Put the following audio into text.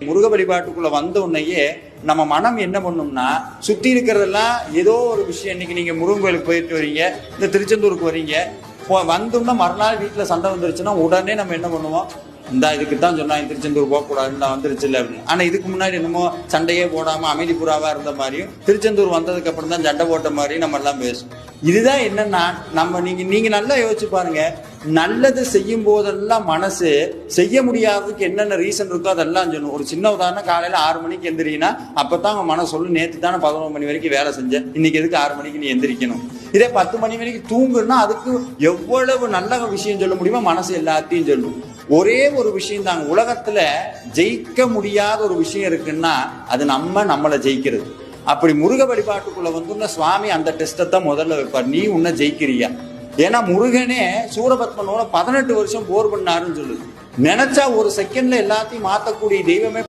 முருக வழிபாட்டுக்குள்ள வந்த உடனேயே நம்ம மனம் என்ன பண்ணும்னா சுத்தி இருக்கிறதெல்லாம் ஏதோ ஒரு விஷயம். இன்னைக்கு நீங்க முருகன் கோயிலுக்கு போயிட்டு வரீங்க இந்த திருச்செந்தூருக்கு வரீங்க வந்தோம்னா மறுநாள் வீட்டுல சண்டை வந்துருச்சுன்னா உடனே நம்ம என்ன பண்ணுவோம்? இந்த இதுக்கு தான் சொன்னாங்க திருச்செந்தூர் போகக்கூடாதுன்னு நான் வந்துருச்சு இல்லை அப்படின்னு. ஆனா இதுக்கு முன்னாடி என்னமோ சண்டையே போடாம அமைதி புறாவா இருந்த மாதிரியும் திருச்செந்தூர் வந்ததுக்கு அப்புறம் தான் சண்டை போட்ட மாதிரியும் நம்ம எல்லாம் பேசும் இதுதான் என்னன்னா நம்ம நீங்க நீங்க நல்லா யோசிச்சு பாருங்க நல்லது செய்யும் போதெல்லாம் மனசு செய்ய முடியாததுக்கு என்னென்ன ரீசன் இருக்கோ அதெல்லாம் சொல்லணும் ஒரு சின்ன உதாரணம் காலையில ஆறு மணிக்கு எந்திரினா அப்பதான் அவன் மனசு சொல்லு நேத்து தானே பதினொரு மணி வரைக்கும் வேலை செஞ்சேன். இன்னைக்கு எதுக்கு ஆறு மணிக்கு நீ எந்திரிக்கணும்? இதே பத்து மணி வரைக்கும் தூங்குன்னா அதுக்கு எவ்வளவு நல்ல விஷயம் சொல்ல முடியுமோ மனசு எல்லாத்தையும் சொல்லும். ஒரே ஒரு விஷயம் தாங்க உலகத்துல ஜெயிக்க முடியாத ஒரு விஷயம் இருக்குன்னா அது நம்ம நம்மளை ஜெயிக்கிறது. அப்படி முருக வழிபாட்டுக்குள்ள வந்து சுவாமி அந்த டெஸ்ட்டை தான் முதல்ல வைப்பார். நீ உன்னை ஜெயிக்கிறியா? ஏன்னா முருகனே சூரபத்மனோட பதினெட்டு வருஷம் போர் பண்ணாருன்னு சொல்லுது. நினைச்சா ஒரு செகண்ட்ல எல்லாத்தையும் மாத்தக்கூடிய தெய்வமே